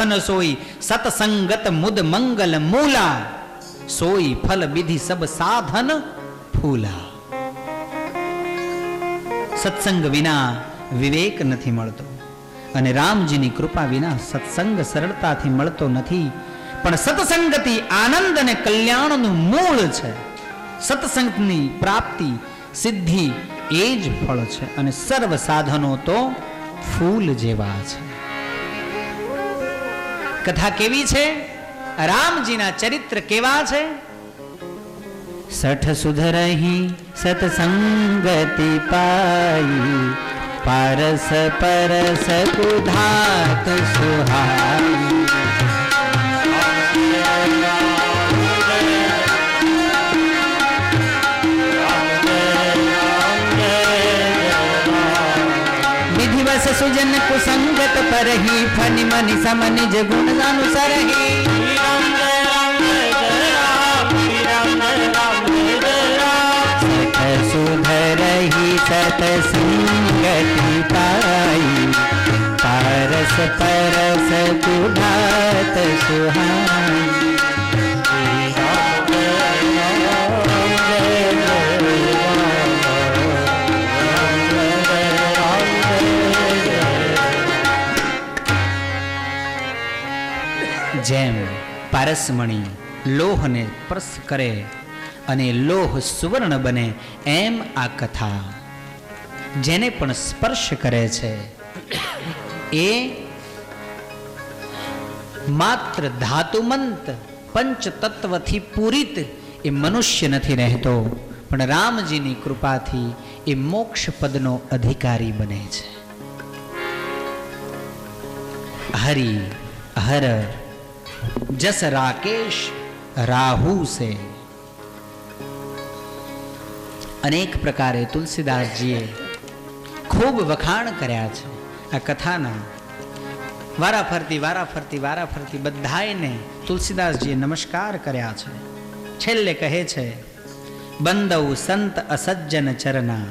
ધન સોઈ, સતસંગત મુદ મંગલ મૂલા. સોઈ ફલ વિધિ સબ સાધન ફૂલા. સત્સંગ વિના વિવેક નથી મળતો અને રામજીની કૃપા વિના સત્સંગ સરળતાથી મળતો નથી. પણ સત્સંગતિ આનંદ અને કલ્યાણનું મૂળ છે. સત્સંગની પ્રાપ્તિ સિદ્ધિ એ જ ફળ છે અને સર્વ સાધનો તો ફૂલ જેવા છે. કથા કેવી છે? રામજીના ચરિત્ર કેવા છે? સઠ સુધરહી સતસંગતિ પાઈ, પારસ પરસ કુધાત સુહાઈ. સુજન કુસંગત પરહી ફનિ મનિ સમ નિજ ગુણ અનુસરહી સત સુધરહી સતસંગતિ પાઈ પારસ પરસ કુધાત સુહાઈ જેમ પારસમણી લોહને સ્પર્શ કરે અને લોહ સુવર્ણ બને એમ આ કથા. જેને પણ સ્પર્શ કરે છે, એ માત્ર ધાતુમંત પંચતત્વથી પૂરિત એ મનુષ્ય નથી રહેતો, પણ રામજીની કૃપાથી એ મોક્ષ પદનો અધિકારી બને છે. હરિ હર જસ રાકેશ રાહુ સે અનેક પ્રકારે તુલસીદાસજીએ ખૂબ વખાણ કર્યા છે આ કથાના। વારા ફરતી વારા ફરતી વારા ફરતી બધાયને તુલસીદાસજીએ નમસ્કાર કર્યા છે। છેલ્લે કહે છે બંદવ સંત અસજ્જન ચરના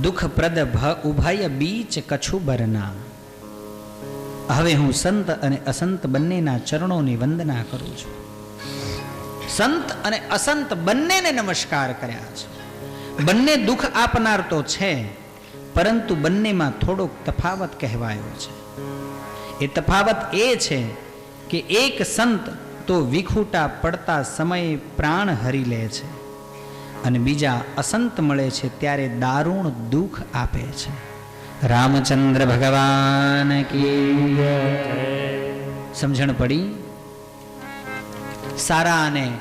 દુઃખપ્રદ ભ ઉભય બીચ કછુ બરના હવે હું સંત અને અસંત બંનેના ચરણોની વંદના કરું છું. સંત અને અસંત બંનેને નમસ્કાર કર્યા છે. બંને દુઃખ આપનાર તો છે, પરંતુ બંનેમાં થોડોક તફાવત કહેવાયો છે. એ તફાવત એ છે કે એક સંત તો વિખૂટા પડતા સમયે પ્રાણ હરી લે છે અને બીજા અસંત મળે છે ત્યારે દારૂણ દુઃખ આપે છે. રામચંદ્ર ભગવાન સમજણ પડી? સારા અને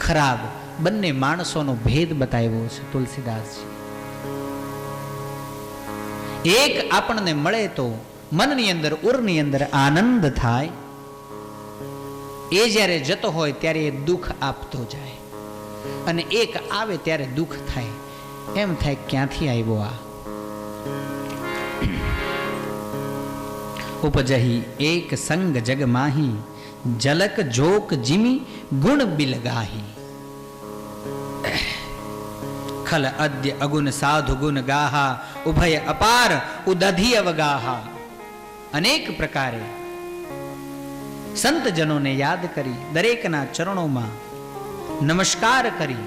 ખરાબ બંને માણસોનો ભેદ બતાવ્યો છે તુલસીદાસજી. એક આપણને મળે તો મનની અંદર, ઉરની અંદર આનંદ થાય. એ જ્યારે જતો હોય ત્યારે એ દુઃખ આપતો જાય. અને એક આવે ત્યારે દુઃખ થાય. એમ થાય ક્યાંથી આવ્યો આ? ઉપજહી એક સંગ જગ માહી જલક જોક જીમી ગુણ બિલગાહી ખલ અદ્ય અગુણ સાધુ ગુણ ગાહા ઉભય અપાર ઉદધી અવગાહા અનેક પ્રકારે સંતજનોને યાદ કરી દરેકના ચરણોમાં નમસ્કાર કરી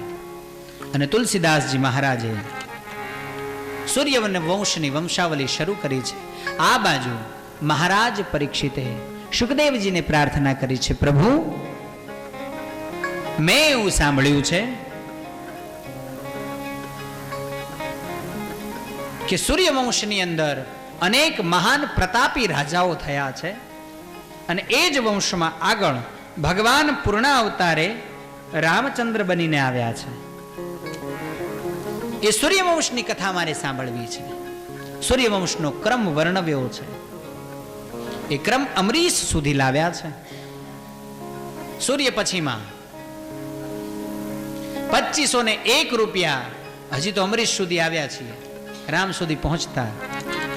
અને તુલસીદાસજી મહારાજે સૂર્યવન વંશની વંશાવલી શરૂ કરી છે. આ બાજુ મહારાજ પરીક્ષિતે સુખદેવજીને પ્રાર્થના કરી છે, પ્રભુ, મેં એવું સાંભળ્યું છે કે સૂર્યવંશની અંદર અનેક મહાન પ્રતાપી રાજાઓ થયા છે અને એ જ વંશમાં આગળ ભગવાન પૂર્ણ અવતારે રામચંદ્ર બનીને આવ્યા છે. એ સૂર્યવંશની કથા મારે સાંભળવી છે. સૂર્યવંશનો ક્રમ વર્ણવ્યો છે. એ ક્રમ અમરીશ સુધી લાવ્યા છે. સૂર્ય પછીમાં પચીસો ને એક રૂપિયા હજી તો અમરીશ સુધી આવ્યા છીએ. રામ સુધી પહોંચતા